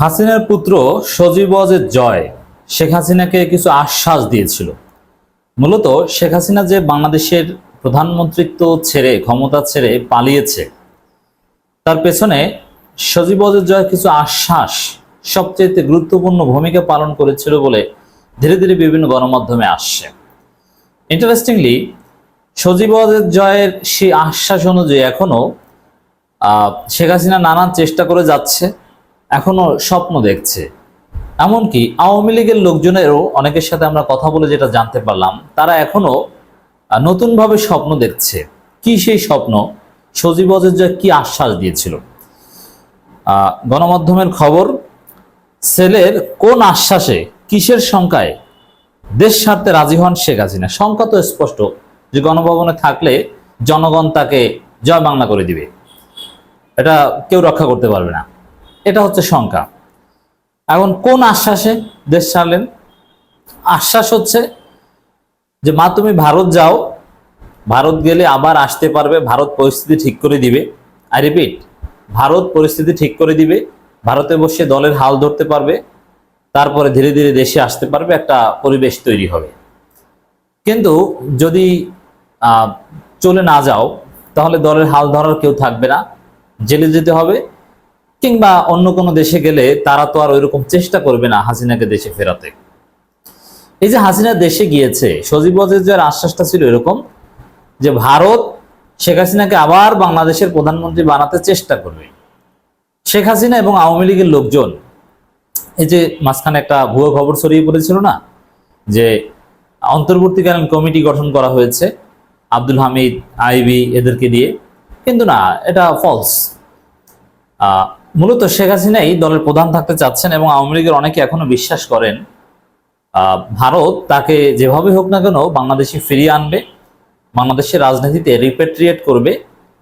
হাসিনার পুত্র সজীব ওয়াজেদ জয় শেখ হাসিনাকে কিছু আশ্বাস দিয়েছিল। মূলত শেখ হাসিনা যে বাংলাদেশের প্রধানমন্ত্রিত্ব ছেড়ে ক্ষমতা ছেড়ে পালিয়েছে তার পেছনে সজীব ওয়াজেদ জয় কিছু আশ্বাস সবচেয়ে গুরুত্বপূর্ণ ভূমিকা পালন করেছিল বলে ধীরে ধীরে বিভিন্ন গণমাধ্যমে আসছে। ইন্টারেস্টিংলি সজীব ওয়াজেদ জয়ের সেই আশ্বাস অনুযায়ী এখনও আহ, শেখ হাসিনা নানান চেষ্টা করে যাচ্ছে। এখনও স্বপ্ন দেখছে। এমনকি আওয়ামী লীগের লোকজনেরও অনেকের সাথে আমরা কথা বলে যেটা জানতে পারলাম, তারা এখনও নতুনভাবে স্বপ্ন দেখছে। কি সেই স্বপ্ন? সজীব জয় কি আশ্বাস দিয়েছিল? গণমাধ্যমের খবর, সেলের কোন আশ্বাসে, কিসের সংখ্যায় দেশ স্বার্থে রাজি হন শেখ হাসিনা? সংখ্যা তো স্পষ্ট যে গণভবনে থাকলে জনগণ তাকে জয় বাংলা করে দিবে। এটা কেউ রক্ষা করতে পারবে না। এটা হচ্ছে সংখ্যা। এখন কোন আশ্বাসে দেশ ছাড়লেন? আশ্বাস হচ্ছে যে, মা, তুমি ভারত যাও। ভারত গেলে আবার আসতে পারবে। ভারত পরিস্থিতি ঠিক করে দিবে। আই রিপিট ভারত পরিস্থিতি ঠিক করে দিবে। ভারতে বসে দলের হাল ধরতে পারবে। তারপরে ধীরে ধীরে দেশে আসতে পারবে। একটা পরিবেশ তৈরি হবে। কিন্তু যদি চলে না যাও, তাহলে দলের হাল ধরার কেউ থাকবে না। জেলে যেতে হবে। কিংবা অন্য কোনো দেশে গেলে তারা তো আর ওইরকম চেষ্টা করবে না হাসিনাকে দেশে ফেরাতে। এই যে হাসিনা দেশে গিয়েছে, সজীব ওয়াজেদের আশ্বাসটা ছিল এরকম যে ভারত শেখ হাসিনাকে আবার বাংলাদেশের প্রধানমন্ত্রী বানাতে চেষ্টা করবে। শেখ হাসিনা এবং আওয়ামী লীগের লোকজন, এই যে মাঝখানে একটা ভুয়ো খবর ছড়িয়ে পড়েছিল না? যে অন্তর্বর্তীকালীন কমিটি গঠন করা হয়েছে, আব্দুল হামিদ, আইবি এদেরকে দিয়ে। কিন্তু না, এটা ফলস মূলত শেখ হাসিনাই দলের প্রধান থাকতে চাচ্ছেন এবং আওয়ামী লীগের অনেকে এখনও বিশ্বাস করেন। ভারত তাকে যেভাবে হোক না কেন বাংলাদেশে ফিরিয়ে আনবে, বাংলাদেশের রাজনীতিতে রিপেট্রিয়েট করবে।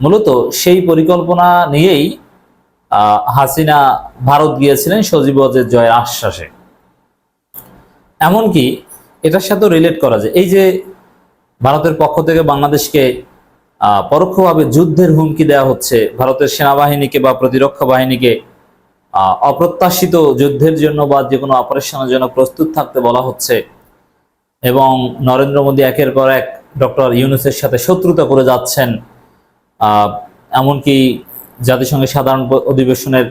মূলত সেই পরিকল্পনা নিয়েই হাসিনা ভারত গিয়েছিলেন সজীব ওয়াজেদ জয়ের আশ্বাসে। এমনকি এটার সাথেও রিলেট করা যায়। এই যে ভারতের পক্ষ থেকে বাংলাদেশকে পরোক্ষভাবে যুদ্ধের হুমকি দেওয়া হচ্ছে। ভারতের সেনাবাহিনীকে বা প্রতিরক্ষা বাহিনীকে অপ্রত্যাশিত যুদ্ধের জন্য বা যে কোনো অপারেশনের জন্য প্রস্তুত থাকতে বলা হচ্ছে। এবং নরেন্দ্র মোদী একের পর এক ডক্টর ইউনুসের সাথে শত্রুতা করে যাচ্ছেন। এমনকি জাতিসংঘের সাধারণ অধিবেশনের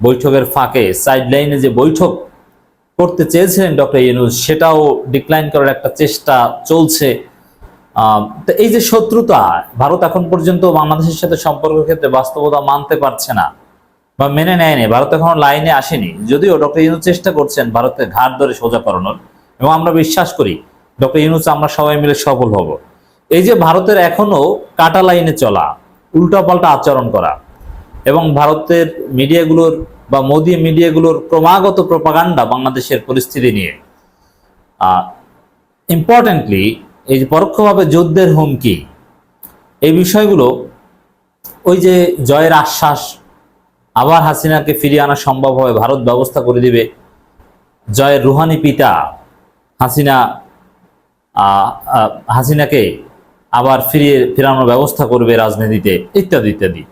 বৈঠকের ফাঁকে সাইডলাইনে যে বৈঠক করতে চেয়েছিলেন ডক্টর ইউনুস, সেটাও ডিক্লাইন করার একটা চেষ্টা চলছে। তো এই যে শত্রুতা, ভারত এখন পর্যন্ত বাংলাদেশের সাথে সম্পর্কের ক্ষেত্রে বাস্তবতা মানতে পারছে না বা মেনে নেয়নি। ভারত এখনও লাইনে আসেনি। যদিও ডক্টর ইউনুস চেষ্টা করছেন ভারতের ঘাট ধরে সোজা করানোর এবং আমরা বিশ্বাস করি, ডক্টর ইউনুস, আমরা সবাই মিলে সফল হব। এই যে ভারতের এখনও কাটা লাইনে চলা, উল্টাপাল্টা আচরণ করা এবং ভারতের মিডিয়াগুলোর বা মোদী মিডিয়াগুলোর ক্রমাগত প্রপাগান্ডা বাংলাদেশের পরিস্থিতি নিয়ে ইম্পর্টেন্টলি এই যে পরোক্ষভাবে যুদ্ধের হুমকি, এই বিষয়গুলো ওই যে জয়ের আশ্বাস, আবার হাসিনাকে ফিরিয়ে আনা সম্ভব হবে, ভারত ব্যবস্থা করে দিবে। জয়ের রুহানি পিতা হাসিনা হাসিনাকে আবার ফিরিয়ে, ফেরানোর ব্যবস্থা করবে রাজনীতিতে, ইত্যাদি ইত্যাদি।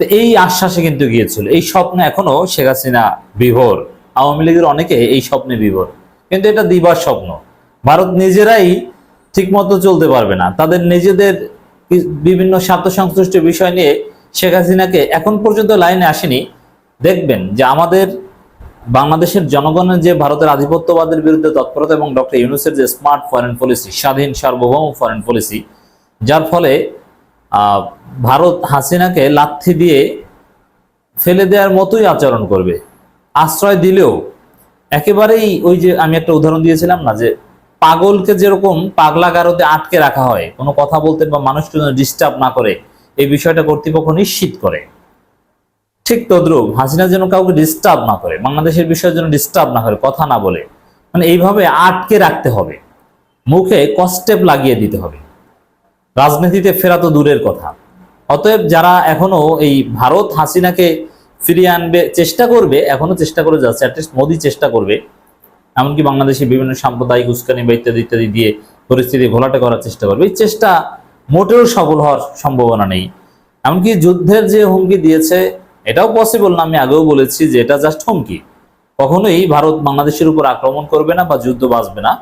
তো এই আশ্বাসে কিন্তু গিয়েছিল। এই স্বপ্ন এখনও শেখ হাসিনা বিভোর। আওয়ামী লীগের অনেকে এই স্বপ্নে বিভোর। কিন্তু এটা দিবার স্বপ্ন। ভারত নিজেরাই ঠিকমতো চলতে পারবে না। তাদের নিজেদের বিভিন্ন স্বার্থ সংশ্লিষ্ট বিষয় নিয়ে শেখ হাসিনাকে এখন পর্যন্ত লাইনে আসেনি। দেখবেন যে আমাদের বাংলাদেশের জনগণের যে ভারতের আধিপত্যবাদের বিরুদ্ধে তৎপরতা এবং ডক্টর ইউনুসের যে স্মার্ট ফরেন পলিসি স্বাধীন সার্বভৌম ফরেন পলিসি যার ফলে ভারত হাসিনাকে লাথি দিয়ে ফেলে দেওয়ার মতোই আচরণ করবে। আশ্রয় দিলেও, একেবারেই ওই যে আমি একটা উদাহরণ দিয়েছিলাম না যে পাগলকে যেরকম পাগলা গারোতে আটকে রাখা হয়, কোনো কথা বলতে বা মানুষকে ডিস্টার্ব না করে, এই বিষয়টা কর্তৃপক্ষ নিশ্চিত করে। ঠিক তদ্রুপ, হাসিনা যেন কাউকে ডিস্টার্ব না করে, বাংলাদেশের বিষয়ের জন্য ডিস্টার্ব না করে, কথা না বলে। মানে এইভাবে আটকে রাখতে হবে। মুখে কস্টেপ লাগিয়ে দিতে হবে। রাজনীতিতে ফেরা তো দূরের কথা। অতএব যারা এখনও এই ভারত হাসিনাকে ফিরিয়ে আনবে, চেষ্টা করবে, এখনও চেষ্টা করে যাচ্ছে অ্যাটলিস্ট মোদী চেষ্টা করবে এমনকি বাংলাদেশে বিভিন্ন সাম্প্রদায়িক উস্কানি বা ইত্যাদি ইত্যাদি দিয়ে পরিস্থিতি ঘোলাটে করার চেষ্টা করবে। এই চেষ্টা মোটেও সফল হওয়ার সম্ভাবনা নেই। এমনকি যুদ্ধের যে হুমকি দিয়েছে, এটাও পসিবল না। আমি আগেও বলেছি যে এটা জাস্ট হুমকি। কখনোই ভারত বাংলাদেশের উপর আক্রমণ করবে না বা যুদ্ধ বাঁচবে না।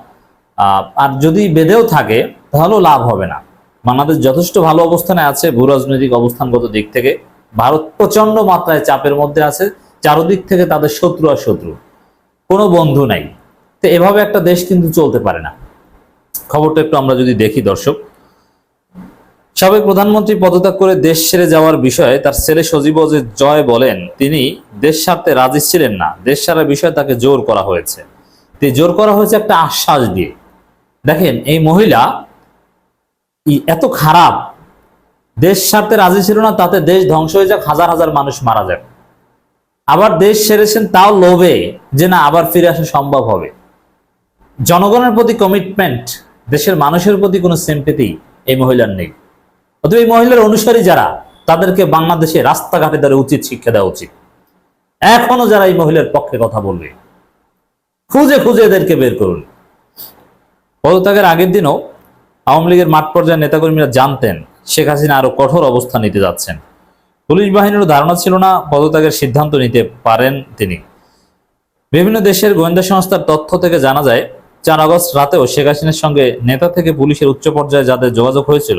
আর যদি বেঁধেও থাকে, তাহলেও লাভ হবে না। বাংলাদেশ যথেষ্ট ভালো অবস্থানে আছে ভূ রাজনৈতিক অবস্থানগত দিক থেকে। ভারত প্রচণ্ড মাত্রায় চাপের মধ্যে আছে। চারদিক থেকে তাদের শত্রু আর শত্রু। কোনো বন্ধু নাই। তো এভাবে একটা দেশ কিন্তু চলতে পারে না। খবরটা একটু আমরা যদি দেখি, দর্শক। সাবেক প্রধানমন্ত্রী পদত্যাগ করে দেশ ছেড়ে যাওয়ার বিষয়ে তার ছেলে সজীব জয় বলেন, তিনি দেশ ছাড়তে রাজি ছিলেন না। দেশ ছাড়ার বিষয়ে তাকে জোর করা হয়েছে। জোর করা হয়েছে একটা আশ্বাস দিয়ে। দেখেন, এই মহিলা এত খারাপ। দেশ ছাড়তে রাজি ছিল না, তাতে দেশ ধ্বংস হয়ে যাক, হাজার হাজার মানুষ মারা যাক আবার দেশ সেরেছেন তাও লোভে যে না, আবার ফিরে আসা সম্ভব হবে। জনগণের প্রতি কমিটমেন্ট দেশের মানুষের প্রতি কোনো সিম্পেথি এই মহিলার নেই। অথবা এই মহিলার অনুসারী যারা, তাদেরকে বাংলাদেশে রাস্তাঘাটে দ্বারা উচিত শিক্ষা দেওয়া উচিত। এখনও যারা এই মহিলার পক্ষে কথা বলবে, খুঁজে খুঁজে এদেরকে বের করুন। পদত্যাগের আগের দিনও আওয়ামী লীগের মাঠ পর্যায়ের নেতাকর্মীরা জানতেন শেখ হাসিনা আরও কঠোর অবস্থান নিতে যাচ্ছেন। পুলিশ বাহিনীরও ধারণা ছিল না, পদত্যাগের সিদ্ধান্ত নিতে পারেন তিনি। বিভিন্ন দেশের গোয়েন্দা সংস্থার তথ্য থেকে জানা যায় চার আগস্ট রাতেও শেখ হাসিনার সঙ্গে নেতা থেকে পুলিশের উচ্চ পর্যায়ে যাদের যোগাযোগ হয়েছিল,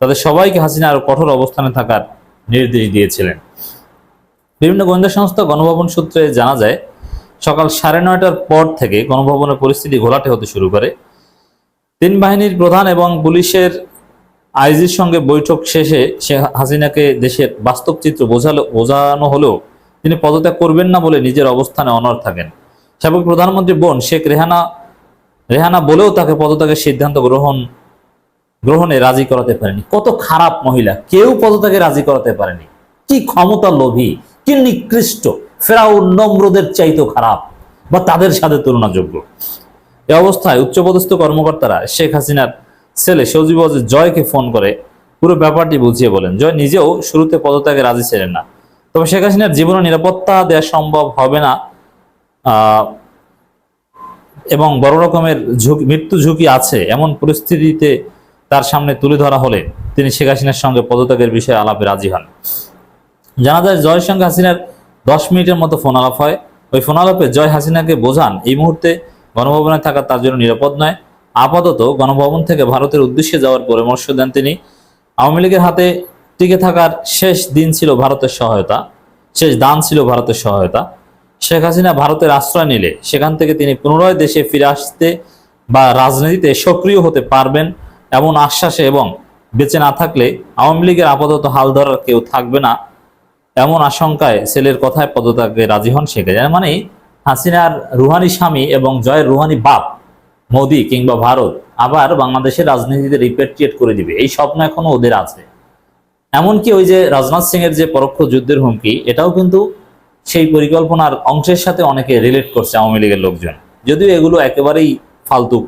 তাদের সবাইকে হাসিনা আরও কঠোর অবস্থানে থাকার নির্দেশ দিয়েছিলেন। বিভিন্ন গোয়েন্দা সংস্থা গণভবন সূত্রে জানা যায়, সকাল সাড়ে নয়টার পর থেকে গণভবনের পরিস্থিতি ঘোলাটে হতে শুরু করে। তিন বাহিনীর প্রধান এবং পুলিশের আইজির সঙ্গে বৈঠক শেষে শেখ হাসিনাকে দেশের বাস্তব চিত্র বোঝালো বোঝানো হলেও তিনি পদত্যাগ করবেন না বলে নিজের অবস্থানে অনড় থাকেন। সাবেক প্রধানমন্ত্রী বোন শেখ রেহানা রেহানা বলেও তাকে পদত্যাগের সিদ্ধান্ত গ্রহণ, গ্রহণে রাজি করাতে পারেনি। কত খারাপ মহিলা, কেউ পদত্যাগে রাজি করাতে পারেনি। কি ক্ষমতা লোভী, কি নিকৃষ্ট ফেরাও নম্রদের চাইতেও খারাপ, বা তাদের সাথে তুলনাযোগ্য। এ অবস্থায় উচ্চপদস্থ কর্মকর্তারা শেখ হাসিনার ছেলে সজীব জয়কে ফোন করে পুরো ব্যাপারটি বুঝিয়ে বলেন। জয় নিজেও শুরুতে পদত্যাগে রাজি ছিলেন না। তবে শেখ হাসিনার জীবনে নিরাপত্তা দেওয়া সম্ভব হবে না এবং বড় রকমের ঝুঁকি, মৃত্যু ঝুঁকি আছে, এমন পরিস্থিতিতে তার সামনে তুলে ধরা হলে তিনি শেখ হাসিনার সঙ্গে পদত্যাগের বিষয়ে আলাপে রাজি হন। জানা যায় জয়ের সঙ্গে হাসিনার দশ মিনিটের মতো ফোন আলাপ হয়। ওই ফোন আলাপে জয় হাসিনাকে বোঝান, এই মুহূর্তে গণভবনে থাকা তার জন্য নিরাপদ নয়। আপাতত গণভবন থেকে ভারতের উদ্দেশ্যে যাওয়ার পরামর্শ দেন তিনি। আওয়ামী লীগের হাতে টিকে থাকার শেষ দিন ছিল ভারতের সহায়তা, শেষ দান ছিল ভারতের সহায়তা। শেখ হাসিনা ভারতের আশ্রয় নিলে সেখান থেকে তিনি পুনরায় দেশে ফিরে আসতে বা রাজনীতিতে সক্রিয় হতে পারবেন এমন আশ্বাসে এবং বেঁচে না থাকলে আওয়ামী লীগের আপাতত হাল ধরার কেউ থাকবে না এমন আশঙ্কায় ছেলের কথায় পদত্যাগে রাজি হন শেখ হাসিনা। মানে হাসিনার রুহানি স্বামী এবং জয়ের রুহানি বাপ, মোদি কিংবা ভারত আবার বাংলাদেশের রাজনীতিতে রিপেট্রিয়েট করে দিবে। এই স্বপ্ন এখনও ওদের আছে। এমনকি ওই যে রাজনাথ সিং এর যে পরোক্ষ যুদ্ধের হুমকি, এটাও কিন্তু সেই পরিকল্পনার অংশের সাথে অনেকে রিলেট করছে আওয়ামী লীগের লোকজন। যদিও এগুলো একেবারেই ফালতু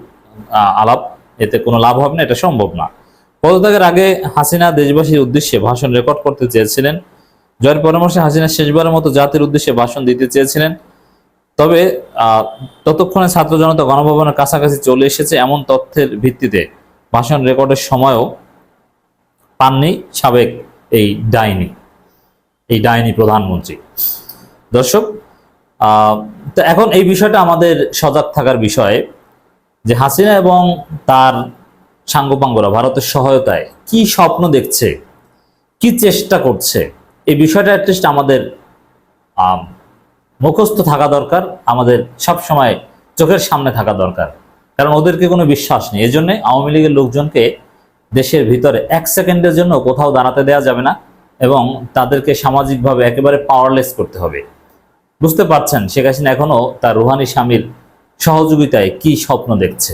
আলাপ, এতে কোনো লাভ হবে না, এটা সম্ভব না। পদত্যাগের আগে হাসিনা দেশবাসীর উদ্দেশ্যে ভাষণ রেকর্ড করতে চেয়েছিলেন। জয়ের পরামর্শে হাসিনা শেষবারের মতো জাতির উদ্দেশ্যে ভাষণ দিতে চেয়েছিলেন। তবে ততক্ষণে ছাত্র জনতা গণভবনের কাছাকাছি চলে এসেছে এমন তথ্যের ভিত্তিতে। ভাষণ রেকর্ডের সময়ও পাননি সাবেক এই ডাইনি এই ডাইনি প্রধানমন্ত্রী। দর্শক তো এখন এই বিষয়টা আমাদের সজাগ থাকার বিষয় যে হাসিনা এবং তার সাঙ্গপাঙ্গরা ভারতের সহায়তায় কি স্বপ্ন দেখছে, কি চেষ্টা করছে, এই বিষয়টা অ্যাটলিস্ট আমাদের মুখস্থ থাকা দরকার, আমাদের সব সময় চোখের সামনে থাকা দরকার। কারণ ওদেরকে কোনো বিশ্বাস নেই। এই জন্য আওয়ামী লীগের লোকজনকে দেশের ভিতরে এক সেকেন্ডের জন্য কোথাও দাঁড়াতে দেওয়া যাবে না এবং তাদেরকে সামাজিকভাবে একেবারে পাওয়ারলেস করতে হবে। বুঝতে পারছেন শেখ হাসিনা এখনও তার রুহানি স্বামীর সহযোগিতায় কি স্বপ্ন দেখছে।